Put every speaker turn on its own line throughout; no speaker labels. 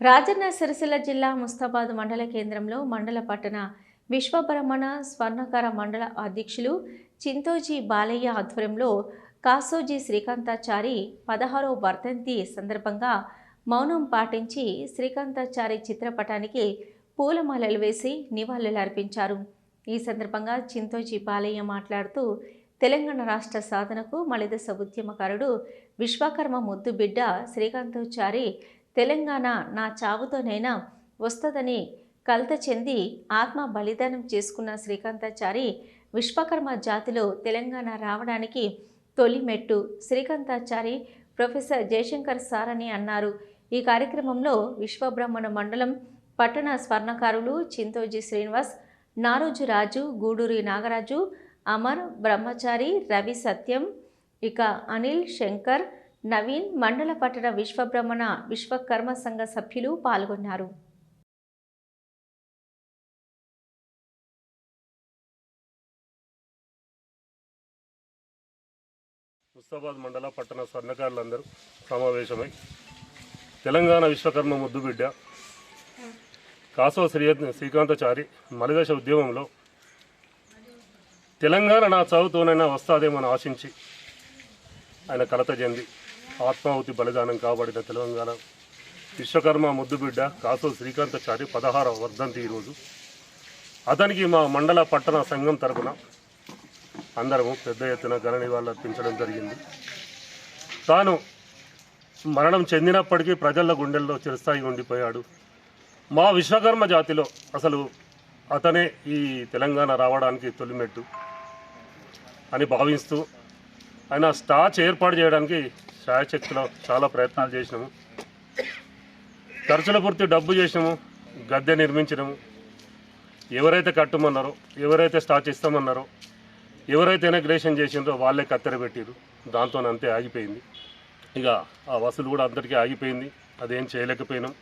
రాజన్న సిరిసిల్ల జిల్లా ముస్తాబాద్ మండల కేంద్రంలో మండల పట్టణ విశ్వబ్రహ్మణ స్వర్ణకార మండల అధ్యక్షులు చింతోజీ బాలయ్య ఆధ్వర్యంలో కాసోజీ శ్రీకాంతాచారి పదహారో వర్ధంతి సందర్భంగా మౌనం పాటించి శ్రీకాంతాచారి చిత్రపటానికి పూలమాలలు వేసి నివాళులర్పించారు. ఈ సందర్భంగా చింతోజీ బాలయ్య మాట్లాడుతూ తెలంగాణ రాష్ట్ర సాధనకు మలిదశ ఉద్యమకారుడు విశ్వకర్మ ముద్దు బిడ్డ శ్రీకాంతాచారి తెలంగాణ నా చావుతోనైనా వస్తుందని కలత చెంది ఆత్మ బలిదానం చేసుకున్న శ్రీకాంతాచారి విశ్వకర్మ జాతిలో తెలంగాణ రావడానికి తొలి మెట్టు శ్రీకాంతాచారి ప్రొఫెసర్ జయశంకర్ సార్ అని అన్నారు. ఈ కార్యక్రమంలో విశ్వబ్రహ్మణ మండలం పట్టణ స్వర్ణకారులు చింతోజీ శ్రీనివాస్ నారోజు రాజు గూడూరి నాగరాజు అమర్ బ్రహ్మచారి రవి సత్యం ఇక అనిల్ శంకర్ నవీన్ మండల పట్టణ విశ్వబ్రహ్మణ విశ్వకర్మ సంఘ సభ్యులు పాల్గొన్నారు.
ముస్తాబాద్ మండల పట్టణ స్వర్ణకారులందరూ సమావేశమై తెలంగాణ విశ్వకర్మ ముద్దుబిడ్డ కాసవ శ్రీ శ్రీకాంతచారి మలిదశ ఉద్యమంలో తెలంగాణ నా చదువుతోనైనా వస్తాదేమని ఆశించి ఆయన కలత చెంది ఆత్మాహుతి బలిదానం కాబడిన తెలంగాణ విశ్వకర్మ ముద్దుబిడ్డ కాసవ శ్రీకాంతచారి పదహారవ వర్ధంతి ఈరోజు. అతనికి మా మండల పట్టణ సంఘం తరపున అందరము పెద్ద ఎత్తున ఘన నివాళులు అర్పించడం జరిగింది. తాను మరణం చెందినప్పటికీ ప్రజల గుండెల్లో చిరస్థాయి ఉండిపోయాడు. మా విశ్వకర్మ జాతిలో అసలు అతనే ఈ తెలంగాణ రావడానికి తొలిమెట్టు అని భావిస్తూ ఆయన స్టాచ్ ఏర్పాటు చేయడానికి శాయశక్తిలో చాలా ప్రయత్నాలు చేసినాము. ఖర్చుల పూర్తి డబ్బు చేసినాము గద్దె నిర్మించినాము. ఎవరైతే కట్టమన్నారో ఎవరైతే స్టాచ్ ఇస్తామన్నారో ఎవరైతే ఇనగ్రేషన్ చేసిండ్రో వాళ్ళే కత్తెర పెట్టారు దాంతో అంతే ఆగిపోయింది. ఇక ఆ వసూలు కూడా అందరికీ ఆగిపోయింది. అదేం చేయలేకపోయినాం.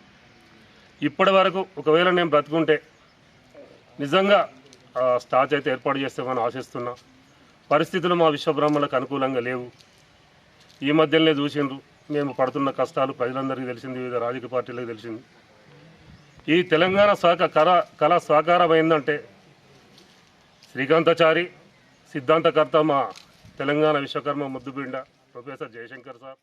ఇప్పటి వరకు ఒకవేళ నేను బ్రతుకుంటే నిజంగా ఆ స్టాచ్ అయితే ఏర్పాటు చేస్తామని ఆశిస్తున్నా. పరిస్థితులు మా విశ్వబ్రహ్మణులకు అనుకూలంగా లేవు. ఈ మధ్యనే చూసిండ్రు. మేము పడుతున్న కష్టాలు ప్రజలందరికీ తెలిసింది వివిధ రాజకీయ పార్టీలకు తెలిసింది. ఈ తెలంగాణ శాఖ కళ కళ సాకారమైందంటే శ్రీకాంతాచారి సిద్ధాంతకర్త మా తెలంగాణ విశ్వకర్మ ముద్దుబిండ ప్రొఫెసర్ జయశంకర్ సార్.